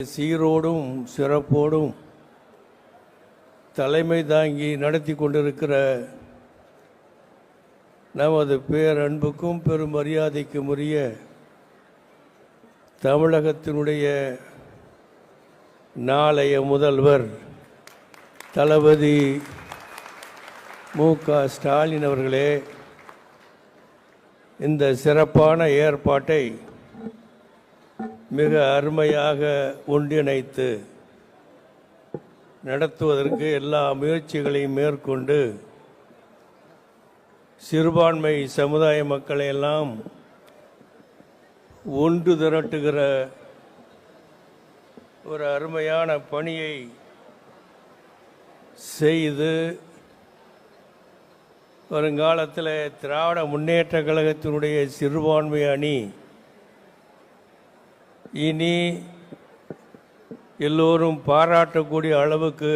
சீரோடும் சிறப்போடும் தலைமை தாங்கி நடத்தி கொண்டிருக்கிற நமது பேரன்புக்கும் பெரும் மரியாதைக்கும் உரிய தமிழகத்தினுடைய நாளைய முதல்வர் தளபதி மு க ஸ்டாலின் அவர்களே இந்த சிறப்பான ஏற்பாட்டை மிக அருமையாக ஒன்றிணைத்து நடத்துவதற்கு எல்லா முயற்சிகளையும் மேற்கொண்டு சிறுபான்மை சமுதாய மக்களை எல்லாம் ஒன்று திரட்டுகிற ஒரு அருமையான பணியை செய்து வருங்காலத்தில் திராவிட முன்னேற்ற கழகத்தினுடைய சிறுபான்மை அணி இனி எல்லோரும் பாராட்டக்கூடிய அளவுக்கு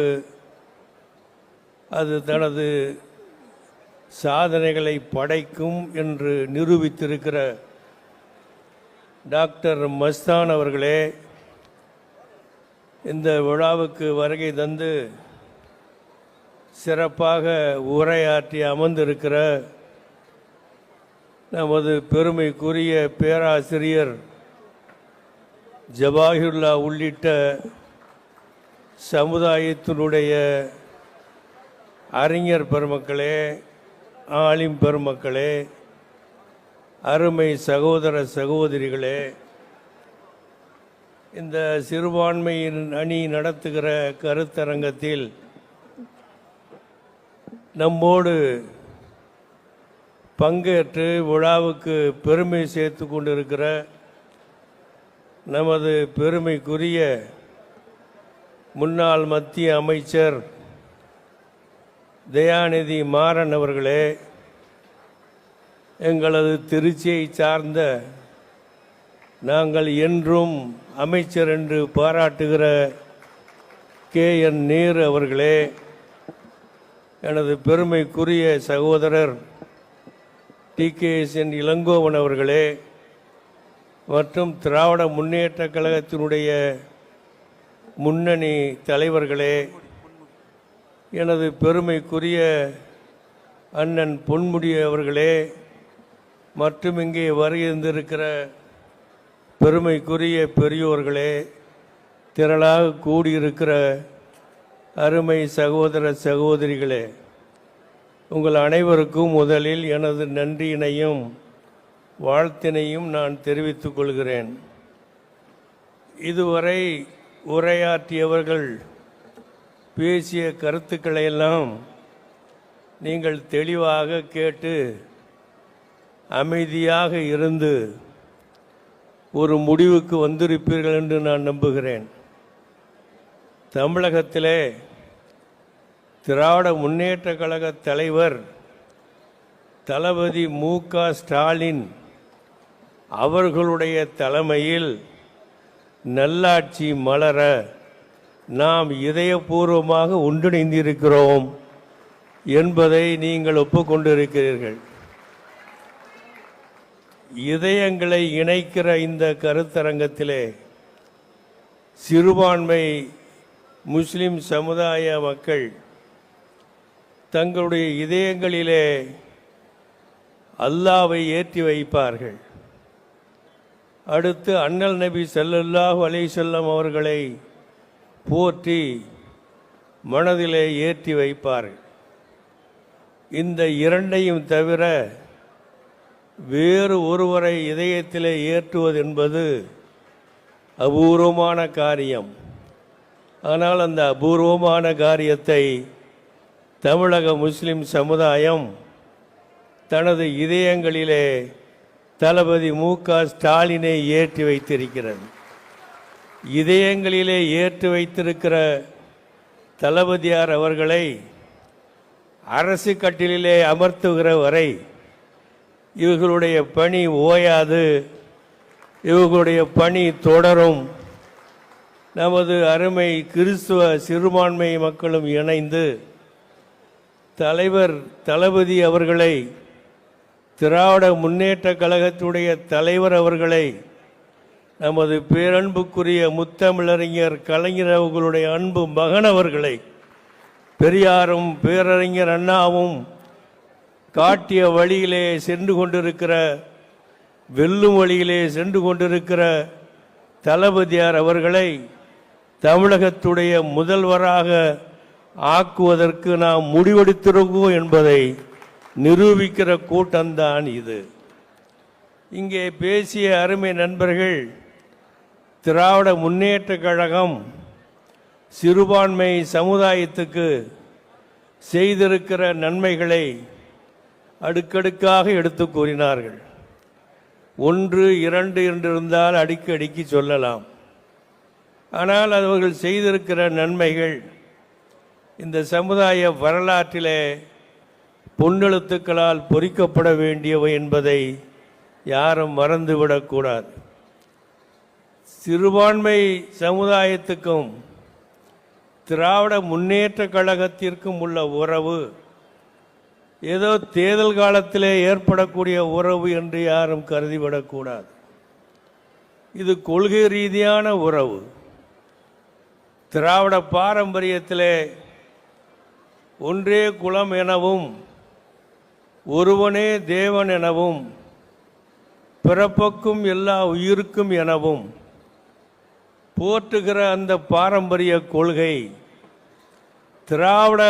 அது தனது சாதனைகளை படைக்கும் என்று நிரூபித்திருக்கிற டாக்டர் மஸ்தான் அவர்களே இந்த விழாவுக்கு வருகை தந்து சிறப்பாக உரையாற்றி அமர்ந்திருக்கிற நமது பெருமைக்குரிய பேராசிரியர் ஜவாஹிர்லா உள்ளிட்ட சமுதாயத்தினுடைய அறிஞர் பெருமக்களே ஆலிம் பெருமக்களே அருமை சகோதர சகோதரிகளே இந்த சிறுபான்மையின் அணி நடத்துகிற கருத்தரங்கத்தில் நம்மோடு பங்கேற்று விழாவுக்கு பெருமை சேர்த்து கொண்டிருக்கிற நமது பெருமைக்குரிய முன்னாள் மத்திய அமைச்சர் தயாநிதி மாறன் அவர்களே எங்களது திருச்சியை சார்ந்த நாங்கள் என்றும் அமைச்சர் என்று பாராட்டுகிற கே. என். நீர் அவர்களே எனது பெருமைக்குரிய சகோதரர் டி. கே. எஸ். என். இளங்கோவன் அவர்களே மற்றும் திராவிட முன்னேற்ற கழகத்தினுடைய முன்னணி தலைவர்களே எனது பெருமைக்குரிய அண்ணன் பொன்முடி அவர்களே மற்றும் இங்கே வருகின்றிருக்கிற பெருமைக்குரிய பெரியோர்களே திரளாக கூடியிருக்கிற அருமை சகோதர சகோதரிகளே உங்கள் அனைவருக்கும் முதலில் எனது நன்றியினையும் வாழ்த்தினையும் நான் தெரிவித்துக் கொள்கிறேன். இதுவரை உரையாற்றியவர்கள் பேசிய கருத்துக்களையெல்லாம் நீங்கள் தெளிவாக கேட்டு அமைதியாக இருந்து ஒரு முடிவுக்கு வந்திருப்பீர்கள் என்று நான் நம்புகிறேன். தமிழகத்திலே திராவிட முன்னேற்ற கழக தலைவர் தளபதி மு க ஸ்டாலின் அவர்களுடைய தலைமையில் நல்லாட்சி மலர நாம் இதயபூர்வமாக ஒன்றிணைந்திருக்கிறோம் என்பதை நீங்கள் ஒப்புக்கொண்டிருக்கிறீர்கள். இதயங்களை இணைக்கிற இந்த கருத்தரங்கத்திலே சிறுபான்மை முஸ்லிம் சமுதாய மக்கள் தங்களுடைய இதயங்களிலே அல்லாவை ஏற்றி வைப்பார்கள். அடுத்து அண்ணல் நபி செல்லல்லாஹு அலி செல்லம் அவர்களை போற்றி மனதிலே ஏற்றி வைப்பார். இந்த இரண்டையும் தவிர வேறு ஒருவரை இதயத்திலே ஏற்றுவது என்பது அபூர்வமான காரியம். ஆனால் அந்த அபூர்வமான காரியத்தை தமிழக முஸ்லிம் சமுதாயம் தனது இதயங்களிலே தளபதி மு க ஸ்டாலினை ஏற்றி வைத்திருக்கிறது. இதயங்களிலே ஏற்றி வைத்திருக்கிற தளபதியார் அவர்களை அரசு கட்டிலே அமர்த்துகிற வரை இவர்களுடைய பணி ஓயாது இவர்களுடைய பணி தொடரும். நமது அருமை கிறிஸ்துவ சிறுபான்மை மக்களும் இணைந்து தலைவர் தளபதி அவர்களை திராவிட முன்னேற்ற கழகத்துடைய தலைவர் அவர்களை நமது பேரன்புக்குரிய முத்தமிழறிஞர் கலைஞர் அவர்களுடைய அன்பு மகன் அவர்களை பெரியாரும் பேரறிஞர் அண்ணாவும் காட்டிய வழியிலே சென்று கொண்டிருக்கிற வெல்லும் வழியிலே சென்று கொண்டிருக்கிற தளபதியார் அவர்களை தமிழகத்துடைய முதல்வராக ஆக்குவதற்கு நாம் முடிவெடுத்திருக்கோம் என்பதை நிரூபிக்கிற கூட்டம்தான் இது. இங்கே பேசிய அருமை நண்பர்கள் திராவிட முன்னேற்ற கழகம் சிறுபான்மை சமுதாயத்துக்கு செய்திருக்கிற நன்மைகளை அடுக்கடுக்காக எடுத்து கூறினார்கள். ஒன்று இரண்டு என்று இருந்தால் அடிக்கடிக்கு சொல்லலாம். ஆனால் அவர்கள் செய்திருக்கிற நன்மைகள் இந்த சமுதாய வரலாற்றிலே பொன்னெழுத்துக்களால் பொறிக்கப்பட வேண்டியவை என்பதை யாரும் மறந்துவிடக்கூடாது சிறுபான்மை சமுதாயத்துக்கும் திராவிட முன்னேற்ற கழகத்திற்கும் உள்ள உறவு ஏதோ தேர்தல் காலத்திலே ஏற்படக்கூடிய உறவு என்று யாரும் கருதிவிடக்கூடாது இது கொள்கை ரீதியான உறவு. திராவிட பாரம்பரியத்திலே ஒன்றே குலம் எனவும் ஒருவனே தேவன் எனவும் பிறப்புக்கும் எல்லா உயிருக்கும் எனவும் போற்றுகிற அந்த பாரம்பரிய கொள்கை திராவிட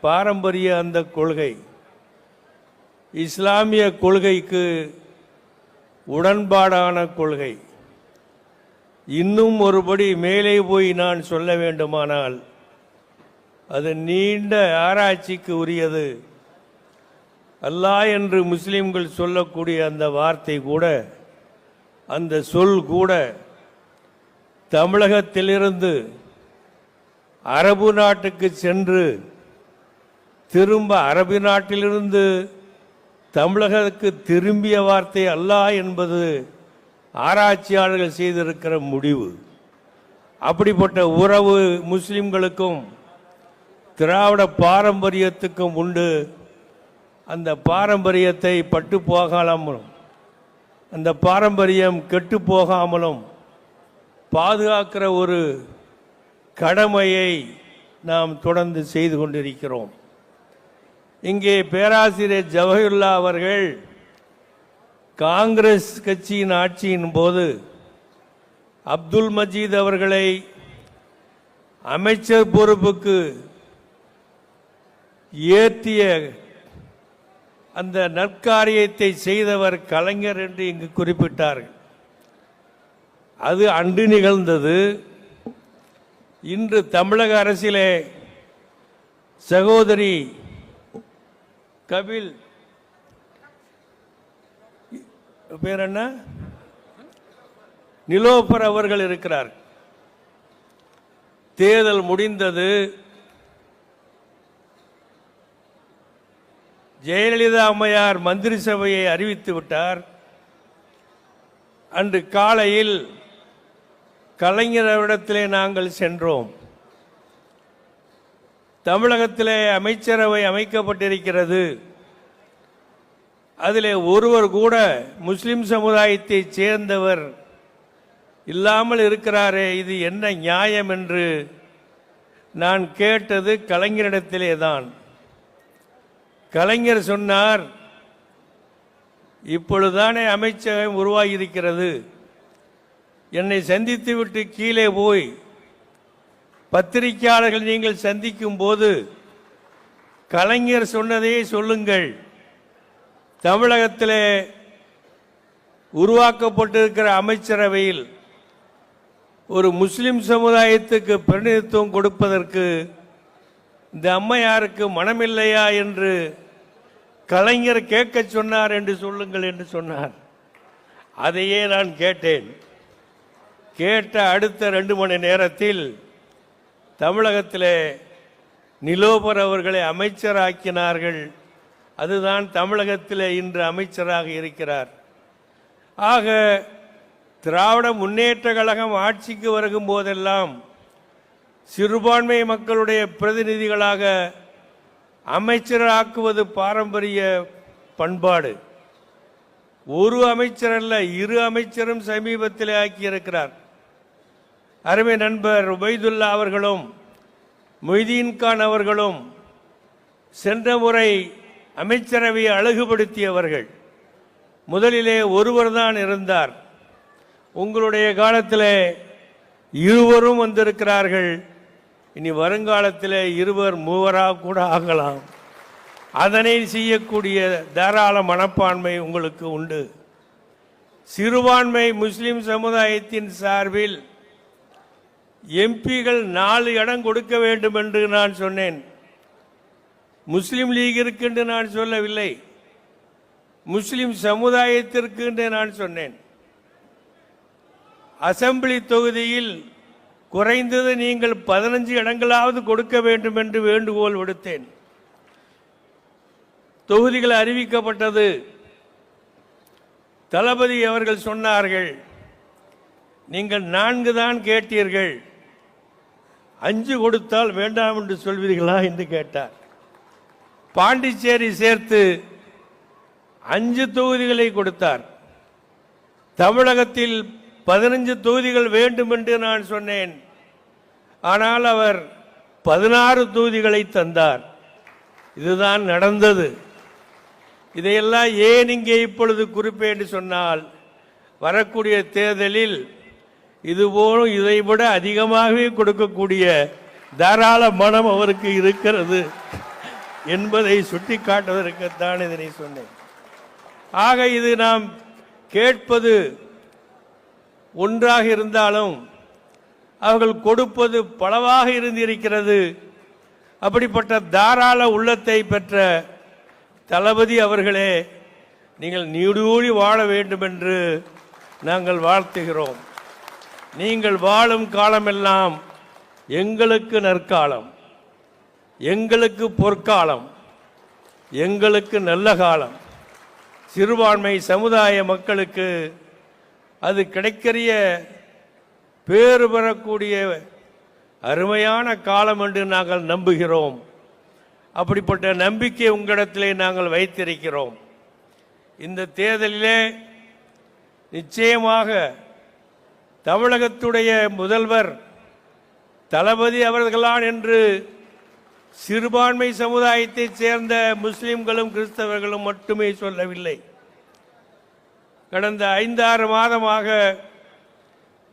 பாரம்பரிய அந்த கொள்கை இஸ்லாமிய கொள்கைக்கு உடன்பாடான கொள்கை. இன்னும் ஒருபடி மேலே போய் நான் சொல்ல வேண்டுமானால் அது நீண்ட ஆராய்ச்சிக்கு உரியது. அல்லாஹ் என்று முஸ்லீம்கள் சொல்லக்கூடிய அந்த வார்த்தை கூட அந்த சொல் கூட தமிழகத்திலிருந்து அரபு நாட்டுக்கு சென்று திரும்ப அரபு நாட்டிலிருந்து தமிழகத்துக்கு திரும்பிய வார்த்தை அல்லாஹ் என்பது ஆராய்ச்சியாளர்கள் செய்திருக்கிற முடிவு. அப்படிப்பட்ட உறவு முஸ்லிம்களுக்கும் திராவிட பாரம்பரியத்துக்கும் உண்டு. அந்த பாரம்பரியத்தை பட்டு போகாமலும் அந்த பாரம்பரியம் கெட்டு போகாமலும் பாதுகாக்கிற ஒரு கடமையை நாம் தொடர்ந்து செய்து கொண்டிருக்கிறோம். இங்கே பேராசிரியர் ஜவஹர்லா அவர்கள் காங்கிரஸ் கட்சியின் ஆட்சியின் போது அப்துல் மஜீத் அவர்களை அமைச்சர் பொறுப்புக்கு ஏற்றிய அந்த நற்காரியத்தை செய்தவர் கலைஞர் என்று இங்கு குறிப்பிட்டார்கள். அது அன்று நிகழ்ந்தது. இன்று தமிழக அரசிலே சகோதரி கபில் பேர் என்ன? நிலோபர் அவர்கள் இருக்கிறார். தேர்தல் முடிந்தது. ஜெயலலிதா அம்மையார் மந்திரி சபையை அறிவித்து விட்டார். அன்று காலையில் கலைஞரிடத்திலே நாங்கள் சென்றோம். தமிழகத்திலே அமைச்சரவை அமைக்கப்பட்டிருக்கிறது. அதிலே ஒருவர் கூட முஸ்லிம் சமுதாயத்தைச் சேர்ந்தவர் இல்லாமல் இருக்கிறாரே இது என்ன நியாயம் என்று நான் கேட்டது கலைஞரிடத்திலே தான். கலைஞர் சொன்னார் இப்பொழுதுதானே அமைச்சகம் உருவாகியிருக்கிறது. என்னை சந்தித்துவிட்டு கீழே போய் பத்திரிகையாளர்கள் நீங்கள் சந்திக்கும் போது கலைஞர் சொன்னதையே சொல்லுங்கள். தமிழகத்தில் உருவாக்கப்பட்டிருக்கிற அமைச்சரவையில் ஒரு முஸ்லிம் சமுதாயத்துக்கு பிரதிநிதித்துவம் கொடுப்பதற்கு இந்த அம்மையாருக்கு மனமில்லையா என்று கலைஞர் கேட்க சொன்னார் என்று சொல்லுங்கள் என்று சொன்னார். அதையே நான் கேட்டேன். கேட்ட அடுத்த ரெண்டு மணி நேரத்தில் தமிழகத்திலே நிலோபர் அவர்களை அமைச்சராக்கினார்கள். அதுதான் தமிழகத்தில் இன்று அமைச்சராக இருக்கிறார். ஆக திராவிட முன்னேற்ற கழகம் ஆட்சிக்கு வருகும் போதெல்லாம் சிறுபான்மை மக்களுடைய பிரதிநிதிகளாக அமைச்சராக்குவது பாரம்பரிய பண்பாடு. ஒரு அமைச்சர் அல்ல இரு அமைச்சரும் சமீபத்தில் ஆக்கியிருக்கிறார். அருமை நண்பர் உபைதுல்லா அவர்களும் மொய்தீன் கான் அவர்களும் சென்ற முறை அமைச்சரவையை அழகுபடுத்தியவர்கள். முதலிலே ஒருவர் தான் இருந்தார். உங்களுடைய காலத்தில் இருவரும் வந்திருக்கிறார்கள். இனி வருங்காலத்தில் இருவர் மூவராக கூட ஆகலாம். அதனை செய்யக்கூடிய தாராள மனப்பான்மை உங்களுக்கு உண்டு. சிறுபான்மை முஸ்லிம் சமுதாயத்தின் சார்பில் எம்பிகள் நாலு இடம் கொடுக்க வேண்டும் என்று நான் சொன்னேன். முஸ்லிம் லீக் என்று நான் சொல்லவில்லை. முஸ்லிம் சமுதாயத்திற்கு என்று நான் சொன்னேன். அசெம்பிளி தொகுதியில் குறைந்தது நீங்கள் பதினஞ்சு இடங்களாவது கொடுக்க வேண்டும் என்று வேண்டுகோள் விடுத்தேன். தொகுதிகள் அறிவிக்கப்பட்டது. தளபதி அவர்கள் சொன்னார்கள் நீங்கள் நான்கு தான் கேட்டீர்கள். அஞ்சு கொடுத்தால் வேண்டாம் என்று சொல்வீர்களா? என்று கேட்டார். பாண்டிச்சேரி சேர்த்து அஞ்சு தொகுதிகளை கொடுத்தார். தமிழகத்தில் பதினஞ்சு தொகுதிகள் வேண்டும் என்று நான் சொன்னேன். ஆனால் அவர் பதினாறு தொகுதிகளை தந்தார். இதுதான் நடந்தது. இதையெல்லாம் ஏன் இங்கே இப்பொழுது குறிப்பேன் சொன்னால் வரக்கூடிய தேர்தலில் இதுபோலும் இதைவிட அதிகமாகவே கொடுக்கக்கூடிய தாராள மனம் அவருக்கு இருக்கிறது என்பதை சுட்டிக்காட்டுவதற்குத்தான் இதனை சொன்னேன். ஆக இது நாம் கேட்பது ஒன்றாக இருந்தாலும் அவர்கள் கொடுப்பது பலவாக இருந்திருக்கிறது. அப்படிப்பட்ட தாராள உள்ளத்தை பெற்ற தளபதி அவர்களே நீங்கள் நீடூழி வாழ வேண்டும் என்று நாங்கள் வாழ்த்துகிறோம். நீங்கள் வாழும் காலமெல்லாம் எங்களுக்கு நற்காலம் எங்களுக்கு பொற்காலம் எங்களுக்கு நல்ல காலம். சிறுபான்மை சமுதாய மக்களுக்கு அது கிடைக்கிற பேறு பெறக்கூடிய அருமையான காலம் என்று நாங்கள் நம்புகிறோம். அப்படிப்பட்ட நம்பிக்கை உங்களிடத்திலே நாங்கள் வைத்திருக்கிறோம். இந்த தேர்தலிலே நிச்சயமாக தமிழகத்துடைய முதல்வர் தளபதி அவர்களான் என்று சிறுபான்மை சமுதாயத்தைச் சேர்ந்த முஸ்லிம்களும் கிறிஸ்தவர்களும் மட்டுமே சொல்லவில்லை. கடந்த ஐந்தாறு மாதமாக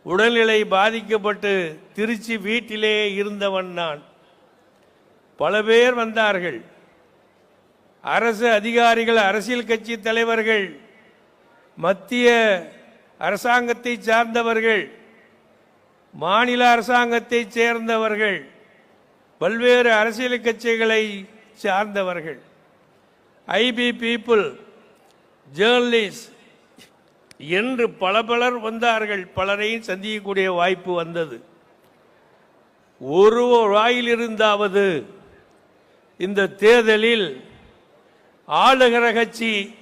உடல்நிலை பாதிக்கப்பட்டு திருச்சி வீட்டிலே இருந்தவன் நான். பல பேர் வந்தார்கள். அரசு அதிகாரிகள் அரசியல் கட்சி தலைவர்கள் மத்திய அரசாங்கத்தை சார்ந்தவர்கள் மாநில அரசாங்கத்தை சேர்ந்தவர்கள் பல்வேறு அரசியல் கட்சிகளை சார்ந்தவர்கள். ஐபி பீப்புள் ஜேர்னலிஸ்ட் என்று பல பலர் வந்தார்கள். பலரையும் சந்திக்கக்கூடிய வாய்ப்பு வந்தது. ஒரு வாயிலிருந்தாவது இந்த தேர்தலில் ஆளுகிற கட்சி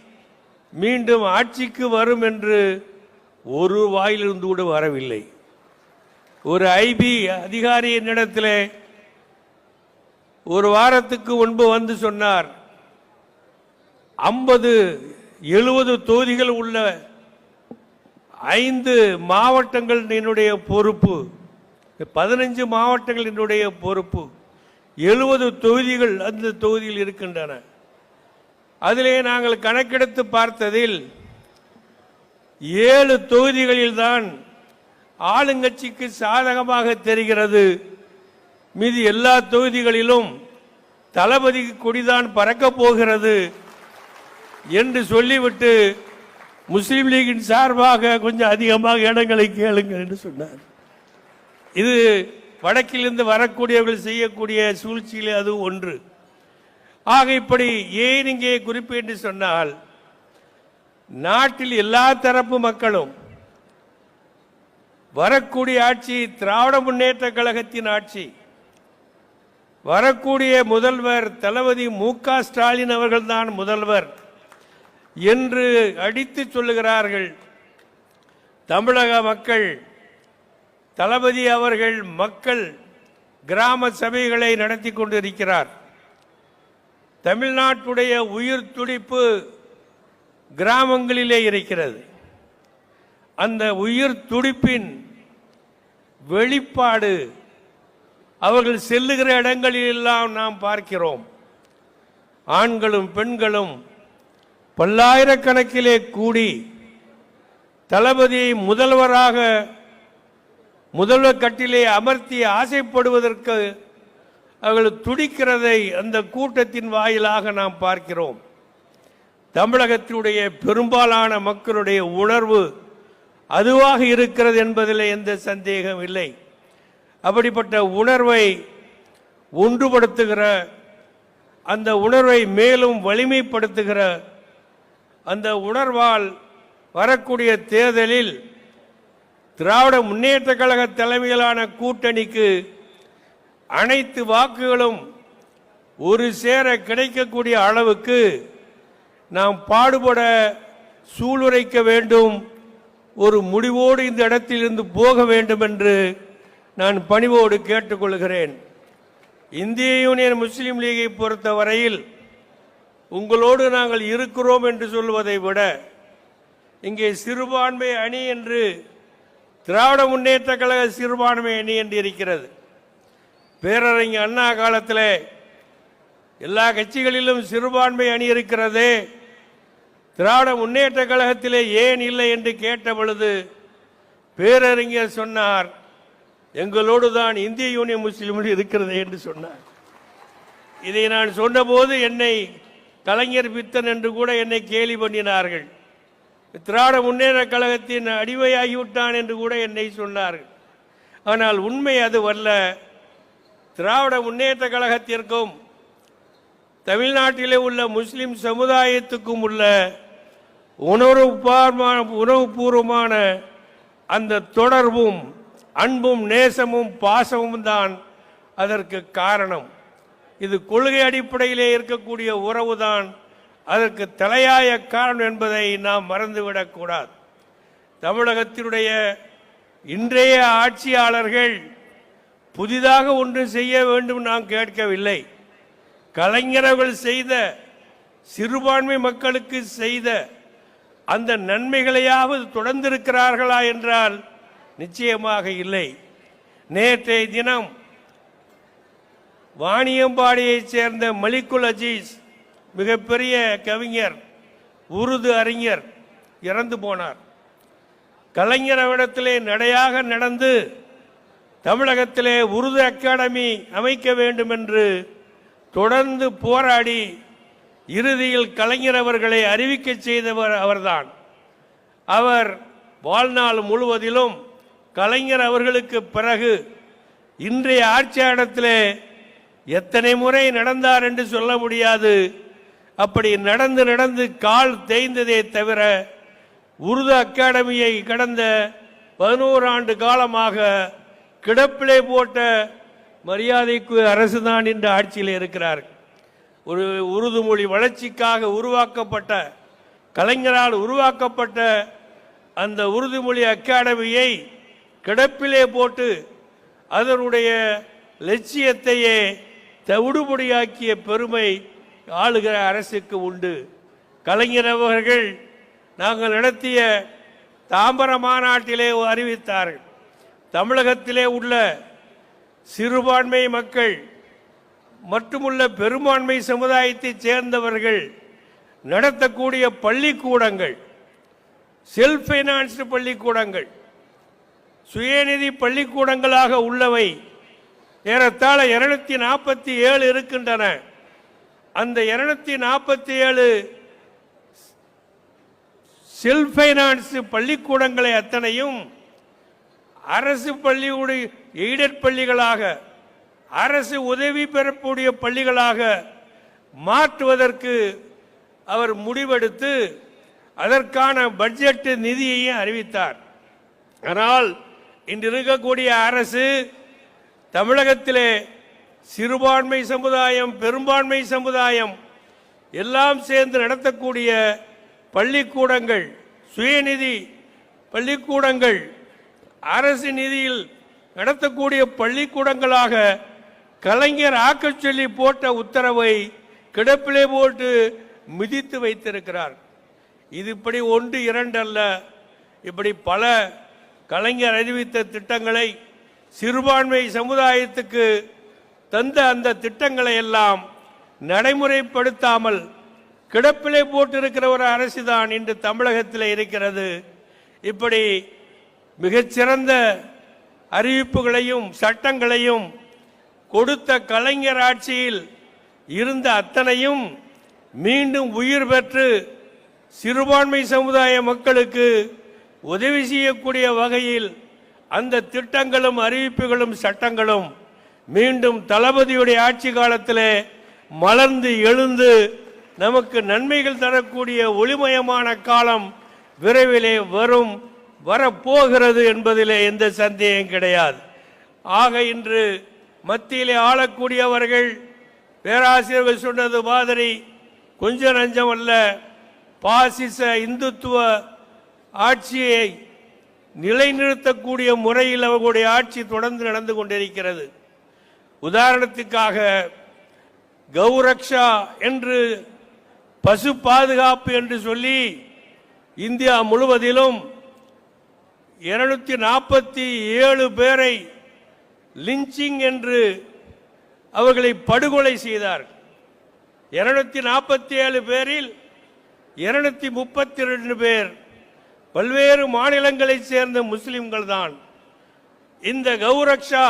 மீண்டும் ஆட்சிக்கு வரும் என்று ஒரு வாயிலிருந்து கூட வரவில்லை. ஒரு ஐபி அதிகாரி என்னிடத்தில் ஒரு வாரத்துக்கு முன்பு வந்து சொன்னார். ஐம்பது எழுபது தொகுதிகள் உள்ள ஐந்து மாவட்டங்கள் என்னுடைய பொறுப்பு. பதினஞ்சு மாவட்டங்கள் என்னுடைய பொறுப்பு. எழுபது தொகுதிகள் அந்த தொகுதியில் இருக்கின்றன. அதிலே நாங்கள் கணக்கெடுத்து பார்த்ததில் ஏழு தொகுதிகளில்தான் ஆளுங்கட்சிக்கு சாதகமாக தெரிகிறது. மீதி எல்லா தொகுதிகளிலும் தளபதி கொடிதான் பறக்கப் போகிறது என்று சொல்லிவிட்டு முஸ்லீம் லீகின் சார்பாக கொஞ்சம் அதிகமாக இடங்களை கேளுங்கள் என்று சொன்னார். இது வடக்கிலிருந்து வரக்கூடியவர்கள் செய்யக்கூடிய சூழ்ச்சியில் அது ஒன்று. ஆக இப்படி ஏன் இங்கே குறிப்பு என்று சொன்னால் நாட்டில் எல்லா தரப்பு மக்களும் வரக்கூடிய ஆட்சி திராவிட முன்னேற்ற கழகத்தின் ஆட்சி வரக்கூடிய முதல்வர் தளபதி மு க ஸ்டாலின் அவர்கள்தான் முதல்வர். என்று அடித்து சொல்லுகிறார்கள். தமிழக மக்கள் தளபதி அவர்கள் மக்கள் கிராம சபைகளை நடத்தி கொண்டிருக்கிறார். தமிழ்நாட்டுடைய உயிர் துடிப்பு கிராமங்களிலே இருக்கிறது. அந்த உயிர் துடிப்பின் வெளிப்பாடு அவர்கள் செல்லுகிற இடங்களிலெல்லாம் நாம் பார்க்கிறோம். ஆண்களும் பெண்களும் பல்லாயிரக்கணக்கிலே கூடி தளபதி முதல்வராக முதல்வர் கட்டிலே அமர்த்தி ஆசைப்படுவதற்கு அவர்கள் துடிக்கிறதை அந்த கூட்டத்தின் வாயிலாக நாம் பார்க்கிறோம். தமிழகத்தினுடைய பெரும்பாலான மக்களுடைய உணர்வு அதுவாக இருக்கிறது என்பதில் எந்த சந்தேகம் இல்லை. அப்படிப்பட்ட உணர்வை ஒன்றுபடுத்துகிற அந்த உணர்வை மேலும் வலிமைப்படுத்துகிற அந்த உணர்வால் வரக்கூடிய தேர்தலில் திராவிட முன்னேற்ற கழக தலைமையிலான கூட்டணிக்கு அனைத்து வாக்குகளும் ஒரு சேர கிடைக்கக்கூடிய அளவுக்கு நாம் பாடுபட சூளுரைக்க வேண்டும் ஒரு முடிவோடு இந்த இடத்திலிருந்து போக வேண்டும் என்று நான் பணிவோடு கேட்டுக்கொள்கிறேன். இந்திய யூனியன் முஸ்லீம் லீகை பொறுத்தவரையில் உங்களோடு நாங்கள் இருக்கிறோம் என்று சொல்வதை விட இங்கே சிறுபான்மை அணி என்று திராவிட முன்னேற்ற கழக சிறுபான்மை அணி என்று இருக்கிறது. பேரறிஞர் அண்ணா காலத்தில் எல்லா கட்சிகளிலும் சிறுபான்மை அணி இருக்கிறதே. திராவிட முன்னேற்ற கழகத்திலே ஏன் இல்லை என்று கேட்ட பொழுது பேரறிஞர் சொன்னார் எங்களோடு தான் இந்திய யூனியன் முஸ்லீம் இருக்கிறது என்று சொன்னார். இதை நான் சொன்னபோது என்னை கலைஞர் பித்தன் என்று கூட என்னை கேலி பண்ணினார்கள். திராவிட முன்னேற்ற கழகத்தின் அடிமையாகிவிட்டான் என்று கூட என்னை சொன்னார்கள். ஆனால் உண்மை அது வரல திராவிட முன்னேற்ற கழகத்திற்கும் தமிழ்நாட்டிலே உள்ள முஸ்லிம் சமுதாயத்துக்கும் உள்ள உணர்வு உணவுபூர்வமான அந்த தொடர்பும் அன்பும் நேசமும் பாசமும் தான் அதற்கு காரணம். இது கொள்கை அடிப்படையிலே இருக்கக்கூடிய உறவுதான். அதற்கு தலையாய காரணம் என்பதை நாம் மறந்துவிடக்கூடாது தமிழகத்தினுடைய இன்றைய ஆட்சியாளர்கள் புதிதாக ஒன்று செய்ய வேண்டும் நாம் கேட்கவில்லை. கலைஞர்கள் செய்த சிறுபான்மை மக்களுக்கு செய்த அந்த நன்மைகளையாவது தொடர்ந்திருக்கிறார்களா என்றால் நிச்சயமாக இல்லை. நேற்றைய தினம் வாணியம்பாடியைச் சேர்ந்த மலிகுல் அஜீஸ் மிகப்பெரிய கவிஞர் உருது அறிஞர் இறந்து போனார். கலைஞரவிடத்திலே நடையாக நடந்து தமிழகத்திலே உருது அகாடமி அமைக்க வேண்டும் என்று தொடர்ந்து போராடி இறுதியில் கலைஞர் அவர்களை அறிவிக்க செய்தவர் அவர்தான். அவர் வாழ்நாள் முழுவதிலும் கலைஞர் அவர்களுக்கு பிறகு இன்றைய ஆட்சியாளத்திலே எத்தனை முறை நடந்தார் என்று சொல்ல முடியாது. அப்படி நடந்து நடந்து கால் தேய்ந்ததே தவிர உருது அகாடமியை கடந்த பதினோரு ஆண்டு காலமாக கிடப்பிலே போட்ட மரியாதைக்கு அரசுதான் இன்று ஆட்சியில் இருக்கிறார். ஒரு உருது மொழி வளர்ச்சிக்காக உருவாக்கப்பட்ட கலைஞரால் உருவாக்கப்பட்ட அந்த உருது மொழி அகாடமியை கிடப்பிலே போட்டு அதனுடைய லட்சியத்தையே தவிடுபடியாக்கிய பெருமை ஆளுகிற அரசுக்கு உண்டு. கலைஞர் அவர்கள் நாங்கள் நடத்திய தாம்பர மாநாட்டிலே அறிவித்தார்கள். தமிழகத்திலே உள்ள சிறுபான்மை மக்கள் மட்டுமுள்ள பெரும்பான்மை சமுதாயத்தைச் சேர்ந்தவர்கள் நடத்தக்கூடிய பள்ளிக்கூடங்கள் செல்ஃப் ஃபைனான்ஸ்டு பள்ளிக்கூடங்கள் சுயநிதி பள்ளிக்கூடங்களாக உள்ளவை ஏறத்தாழ இருநூத்தி நாற்பத்தி ஏழு இருக்கின்றன. அந்த இருநூத்தி நாற்பத்தி ஏழு செல்ஃப் ஃபைனான்ஸ் பள்ளிக்கூடங்களை அத்தனையும் அரசு பள்ளியுடைய எய்டட் பள்ளிகளாக அரசு உதவி பெறக்கூடிய பள்ளிகளாக மாற்றுவதற்கு அவர் முடிவெடுத்து அதற்கான பட்ஜெட் நிதியையும் அறிவித்தார். ஆனால் இன்று இருக்கக்கூடிய அரசு தமிழகத்திலே சிறுபான்மை சமுதாயம் பெரும்பான்மை சமுதாயம் எல்லாம் சேர்ந்து நடத்தக்கூடிய பள்ளிக்கூடங்கள் சுயநிதி பள்ளிக்கூடங்கள் அரசு நிதியில் நடத்தக்கூடிய பள்ளிக்கூடங்களாக கலைஞர் ஆக்கச் சொல்லி போட்ட உத்தரவை கிடப்பிலே போட்டு மிதித்து வைத்திருக்கிறார். இது இப்படி ஒன்று இரண்டு அல்ல. இப்படி பல கலைஞர் அறிவித்த திட்டங்களை சிறுபான்மை சமுதாயத்துக்கு தந்த அந்த திட்டங்களை எல்லாம் நடைமுறைப்படுத்தாமல் கிடப்பிலே போட்டிருக்கிற ஒரு அரசு தான் இன்று தமிழகத்தில் இருக்கிறது. இப்படி மிகச்சிறந்த அறிவிப்புகளையும் சட்டங்களையும் கொடுத்த கலைஞர் ஆட்சியில் இருந்த அத்தனையும் மீண்டும் உயிர் பெற்று சிறுபான்மை சமுதாய மக்களுக்கு உதவி செய்யக்கூடிய வகையில் அந்த திட்டங்களும் அறிவிப்புகளும் சட்டங்களும் மீண்டும் தளபதியுடைய ஆட்சி காலத்திலே மலர்ந்து எழுந்து நமக்கு நன்மைகள் தரக்கூடிய ஒளிமயமான காலம் விரைவிலே வரும் வரப்போகிறது என்பதிலே எந்த சந்தேகம் கிடையாது. ஆக இன்று மத்தியிலே ஆளக்கூடியவர்கள் பேராசிரியர்கள் சொன்னது மாதிரி கொஞ்ச நஞ்சம் அல்ல பாசிச இந்துத்துவ ஆட்சியை நிலைநிறுத்தக்கூடிய முறையில் அவர்களுடைய ஆட்சி தொடர்ந்து நடந்து கொண்டிருக்கிறது. உதாரணத்துக்காக கௌரக்ஷா என்று பசு பாதுகாப்பு என்று சொல்லி இந்தியா முழுவதிலும் இருநூத்தி நாற்பத்தி ஏழு பேரை லிஞ்சிங் என்று அவர்களை படுகொலை செய்தார் இருநூத்தி நாற்பத்தி ஏழு பேரில் இருநூத்தி முப்பத்தி ரெண்டு பேர் பல்வேறு மாநிலங்களைச் சேர்ந்த முஸ்லிம்கள் தான் இந்த கௌரக்ஷா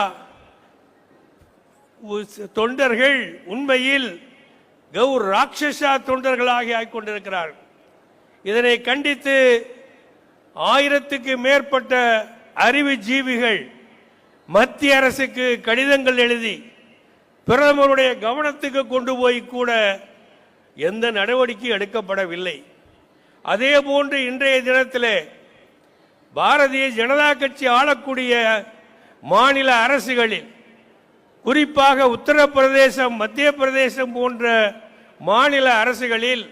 தொண்டர்கள் உண்மையில் கௌர் ராட்சசா தொண்டர்களாகி ஆகிக்கொண்டிருக்கிறார் இதனை கண்டித்து ஆயிரத்துக்கு மேற்பட்ட அறிவு ஜீவிகள் மத்திய அரசுக்கு கடிதங்கள் எழுதி பிரதமருடைய கவனத்துக்கு கொண்டு போய் கூட எந்த நடவடிக்கையும் எடுக்கப்படவில்லை. அதே போன்று இன்றைய தினத்திலே பாரதிய ஜனதா கட்சி ஆளக்கூடிய மாநில அரசுகளில் குறிப்பாக உத்தரப்பிரதேசம் மத்திய பிரதேசம் போன்ற மாநில அரசுகளில்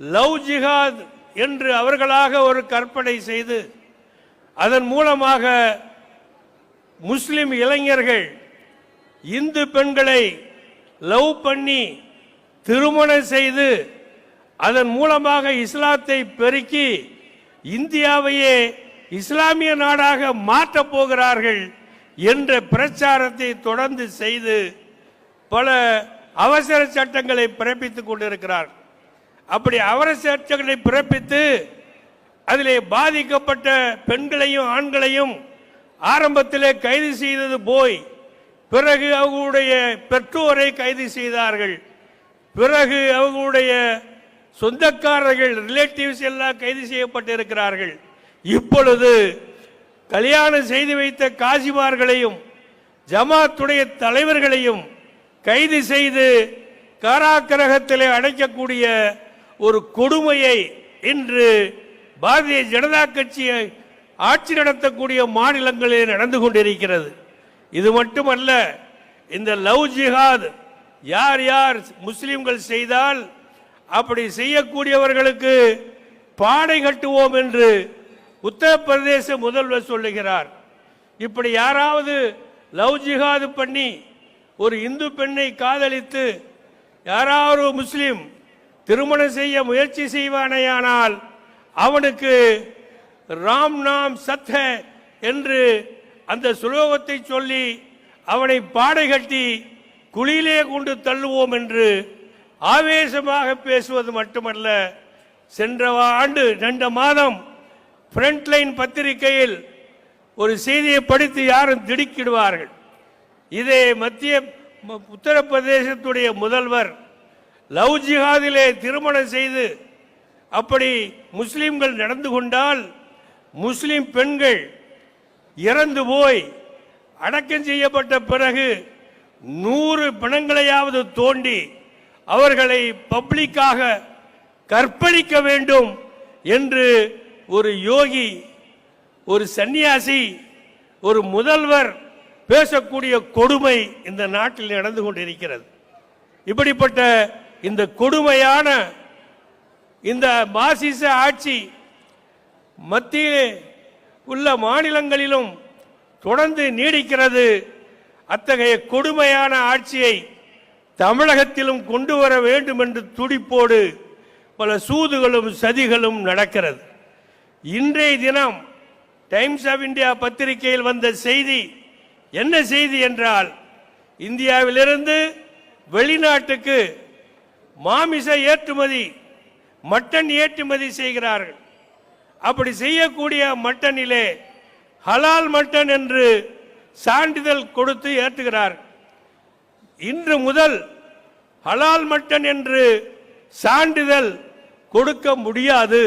லவ் ஜிஹாத் என்று அவர்களாக ஒரு கற்பனை செய்து அதன் மூலமாக முஸ்லிம் இளைஞர்கள் இந்து பெண்களை லவ் பண்ணி திருமணம் செய்து அதன் மூலமாக இஸ்லாத்தை பெருக்கி இந்தியாவையே இஸ்லாமிய நாடாக மாற்றப் போகிறார்கள் என்ற பிரச்சாரத்தை தொடர்ந்து செய்து பல அவசர சட்டங்களை பிறப்பித்துக் கொண்டிருக்கிறார். அப்படி அவசர சட்டங்களை பிறப்பித்து அதிலே பாதிக்கப்பட்ட பெண்களையும் ஆண்களையும் ஆரம்பத்திலே கைது செய்தது போய் பிறகு அவர்களுடைய பெற்றோரை கைது செய்தார்கள். பிறகு அவர்களுடைய சொந்தக்காரர்கள் ரிலேட்டிவ்ஸ் எல்லாம் கைது செய்யப்பட்டிருக்கிறார்கள். இப்பொழுது கல்யாணம் செய்து வைத்த காசிமார்களையும் ஜமாத்துடைய தலைவர்களையும் கைது செய்து காராக்கிரகத்திலே அடைக்கக்கூடிய ஒரு கொடுமையை இன்று பாரதிய ஜனதா கட்சியை ஆட்சி நடத்தக்கூடிய மாநிலங்களில் நடந்து கொண்டிருக்கிறது. இது மட்டுமல்ல இந்த லவ் ஜிஹாத் யார் யார் முஸ்லிம்கள் செய்தால் அப்படி செய்யக்கூடியவர்களுக்கு பாடை கட்டுவோம் என்று உத்தரப்பிரதேச முதல்வர் சொல்லுகிறார். இப்படி யாராவது லவ் ஜிஹாது பண்ணி ஒரு இந்து பெண்ணை காதலித்து யாராவது முஸ்லீம் திருமணம் செய்ய முயற்சி செய்வானேயானால் அவனுக்கு ராம் நாம் சத்த என்று அந்த சுலோகத்தை சொல்லி அவனை பாடை கட்டி குழியிலே கொண்டு தள்ளுவோம் என்று ஆவேசமாக பேசுவது மட்டுமல்ல சென்ற ஆண்டு ரெண்டு மாதம் ஃப்ரண்ட்லைன் பத்திரிகையில் ஒரு செய்தியை படித்து யாரும் திடுக்கிடுவார்கள். இதை மத்திய உத்தரப்பிரதேசத்துடைய முதல்வர் லவ் ஜிஹாதிலே திருமணம் செய்து அப்படி முஸ்லிம்கள் நடந்து கொண்டால் முஸ்லிம் பெண்கள் இறந்து போய் அடக்கம் செய்யப்பட்ட பிறகு நூறு பிணங்களையாவது தோண்டி அவர்களை பப்ளிக்காக கற்பழிக்க வேண்டும் என்று ஒரு யோகி ஒரு சன்னியாசி ஒரு முதல்வர் பேசக்கூடிய கொடுமை இந்த நாட்டில் நடந்து கொண்டிருக்கிறது. இப்படிப்பட்ட இந்த கொடுமையான இந்த மாசிச ஆட்சி மத்திய உள்ள மாநிலங்களிலும் தொடர்ந்து நீடிக்கிறது. அத்தகைய கொடுமையான ஆட்சியை தமிழகத்திலும் கொண்டு வர வேண்டும் என்று துடிப்போடு பல சூதுகளும் சதிகளும் நடக்கிறது. இன்றைய தினம் டைம்ஸ் ஆஃப் இந்தியா பத்திரிகையில் வந்த செய்தி என்ன செய்தி என்றால் இந்தியாவிலிருந்து வெளிநாட்டுக்கு மாமிச ஏற்றுமதி மட்டன் ஏற்றுமதி செய்கிறார்கள். அப்படி செய்யக்கூடிய மட்டனிலே ஹலால் மட்டன் என்று சான்றிதழ் கொடுத்து ஏற்றுகிறார் இன்று முதல் ஹலால் மட்டன் என்று சான்றிதழ் கொடுக்க முடியாது.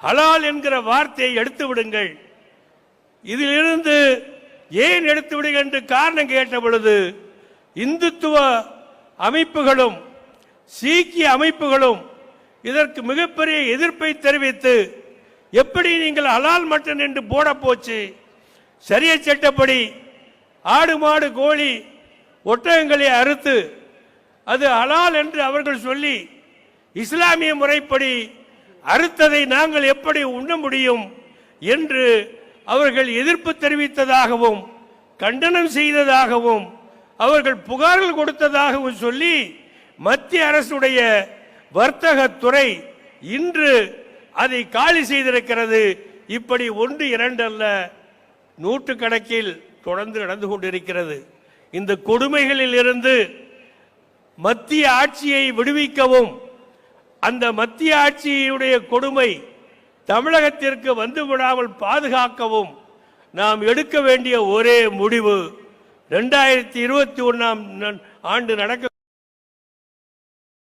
ஹலால் என்கிற வார்த்தையை எடுத்து விடுங்கள். இதிலிருந்து ஏன் எடுத்து விடுங்கள் என்று காரணம் கேட்ட பொழுது இந்துத்துவ அமைப்புகளும் சீக்கிய அமைப்புகளும் இதற்கு மிகப்பெரிய எதிர்ப்பை தெரிவித்து எப்படி நீங்கள் ஹலால் மட்டன் என்று போட போச்சு? சரிய சட்டப்படி ஆடு மாடு கோழி ஒட்டகங்களை அறுத்து அது ஹலால் என்று அவர்கள் சொல்லி இஸ்லாமிய முறைப்படி அறுத்ததை நாங்கள் எப்படி உண்ண முடியும் என்று அவர்கள் எதிர்ப்பு தெரிவித்ததாகவும் கண்டனம் செய்ததாகவும் அவர்கள் புகார்கள் கொடுத்ததாகவும் சொல்லி மத்திய அரசுடைய வர்த்தகத்துறை இன்று அதை காலி செய்திருக்கிறது. இப்படி ஒன்று இரண்டு அல்ல நூற்றுக்கணக்கில் தொடர்ந்து நடந்து கொண்டிருக்கிறது. இந்த கொடுமைகளில் இருந்து மத்திய ஆட்சியை விடுவிக்கவும். அந்த மத்திய ஆட்சியுடைய கொடுமை தமிழகத்திற்கு வந்து விடாமல் பாதுகாக்கவும். நாம் எடுக்க வேண்டிய ஒரே முடிவு. ரெண்டாயிரத்தி இருபத்தி ஒன்றாம் ஆண்டு நடக்க